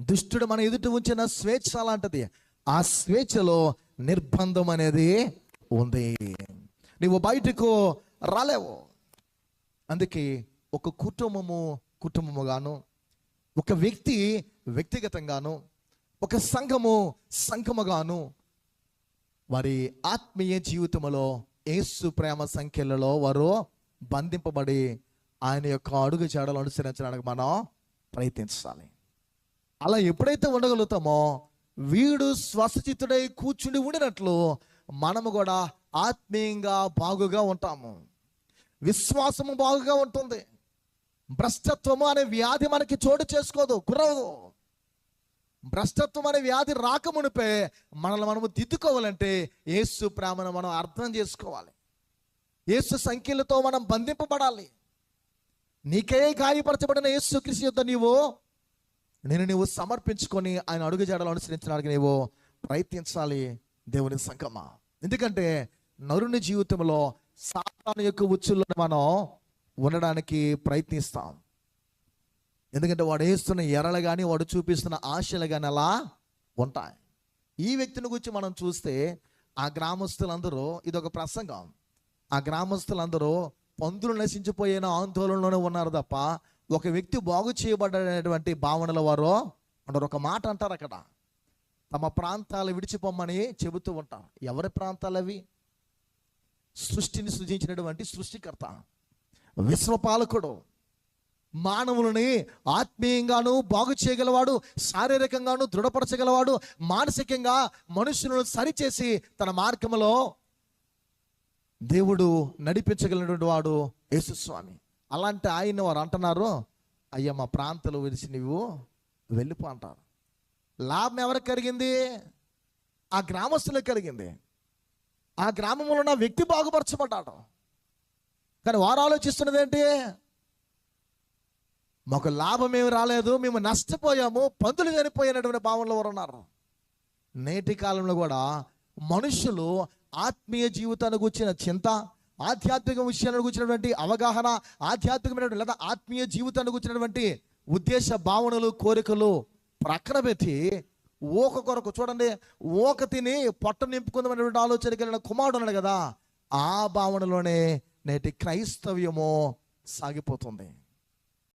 దుష్టుడు మన ఎదుట ఉంచిన స్వేచ్ఛ అలాంటిది. ఆ స్వేచ్ఛలో నిర్బంధం అనేది ఉంది. నువ్వు బయటకు రాలేవు. అందుకే ఒక కుటుంబము కుటుంబముగాను ఒక వ్యక్తి వ్యక్తిగతంగాను ఒక సంఘము సంఘముగాను వారి ఆత్మీయ జీవితంలో ఏసు ప్రేమ సంఖ్యలలో వారు బంధింపబడి ఆయన యొక్క అడుగు చేడలు అనుసరించడానికి మనం ప్రయత్నించాలి. అలా ఎప్పుడైతే ఉండగలుగుతామో వీడు స్వస్థచిత్తుడై కూర్చుని ఉండినట్లు మనము కూడా ఆత్మీయంగా బాగుగా ఉంటాము. విశ్వాసము బాగుగా ఉంటుంది. భ్రష్టత్వము అనే వ్యాధి మనకి చోటు చేసుకోదు కురవదు. భ్రష్టత్వం అనే వ్యాధి రాకమునిపే మనల్ని మనము దిద్దుకోవాలంటే యేసు ప్రేమను మనం అర్థం చేసుకోవాలి. యేసు సంఖ్యలతో మనం బంధింపబడాలి. నీకే గాయపరచబడిన యేసు కృషి యొద్ద నీవు నేను నీవు సమర్పించుకొని ఆయన అడుగుజాడలు అనుసరించడానికి నీవు ప్రయత్నించాలి దేవుని సంకమ ఎందుకంటే నరుని జీవితంలో సాతాను యొక్క ఉచ్చుల్లో మనం ఉండడానికి ప్రయత్నిస్తాం. ఎందుకంటే వాడు వేస్తున్న ఎరలు కానీ వాడు చూపిస్తున్న ఆశలు కానీ అలా ఉంటాయి. ఈ వ్యక్తిని గురించి మనం చూస్తే ఆ గ్రామస్తులందరూ ఇది ఒక ప్రసంగం. ఆ గ్రామస్తులందరూ పందులు నశించిపోయిన ఆందోళనలోనే ఉన్నారు తప్ప ఒక వ్యక్తి బాగు చేయబడ్డటువంటి భావనల వారు అంటారు. ఒక మాట అంటారు అక్కడ. తమ ప్రాంతాలు విడిచిపోమ్మని చెబుతూ ఉంటారు. ఎవరి ప్రాంతాలు అవి? సృష్టిని సృజించినటువంటి సృష్టికర్త. విశ్వపాలకుడు మానవులని ఆత్మీయంగాను బాగు చేయగలవాడు శారీరకంగాను దృఢపరచగలవాడు మానసికంగా మనుషులను సరిచేసి తన మార్గంలో దేవుడు నడిపించగలిగినటువంటి వాడు యేసుస్వామి. అలాంటి ఆయన వారు అంటున్నారు అయ్యా మా ప్రాంతాలు విడిచి నువ్వు వెళ్ళిపో అంటారు. లాభం ఎవరికి కలిగింది? ఆ గ్రామస్తులకు కలిగింది. ఆ గ్రామంలో ఉన్న వ్యక్తి బాగుపరచబడ్డాడు. కానీ వారు ఆలోచిస్తున్నది ఏంటి? మాకు లాభం ఏమి రాలేదు మేము నష్టపోయాము పందులు చనిపోయినటువంటి భావనలో వారు ఉన్నారు. నేటి కాలంలో కూడా మనుషులు ఆత్మీయ జీవితాన్ని గురించిన చింత ఆధ్యాత్మిక విషయాలను గురించినటువంటి అవగాహన ఆధ్యాత్మికమైనటువంటి లేదా ఆత్మీయ జీవితాన్ని గురించినటువంటి ఉద్దేశ భావనలు కోరికలు ప్రక్కన పెట్టి ఓక కొరకు చూడండి ఓక తిని పొట్ట నింపుకుందామనేటువంటి ఆలోచన కలిగిన కుమారుడు అన్నాడు కదా ఆ భావనలోనే నేటి క్రైస్తవ్యము సాగిపోతుంది.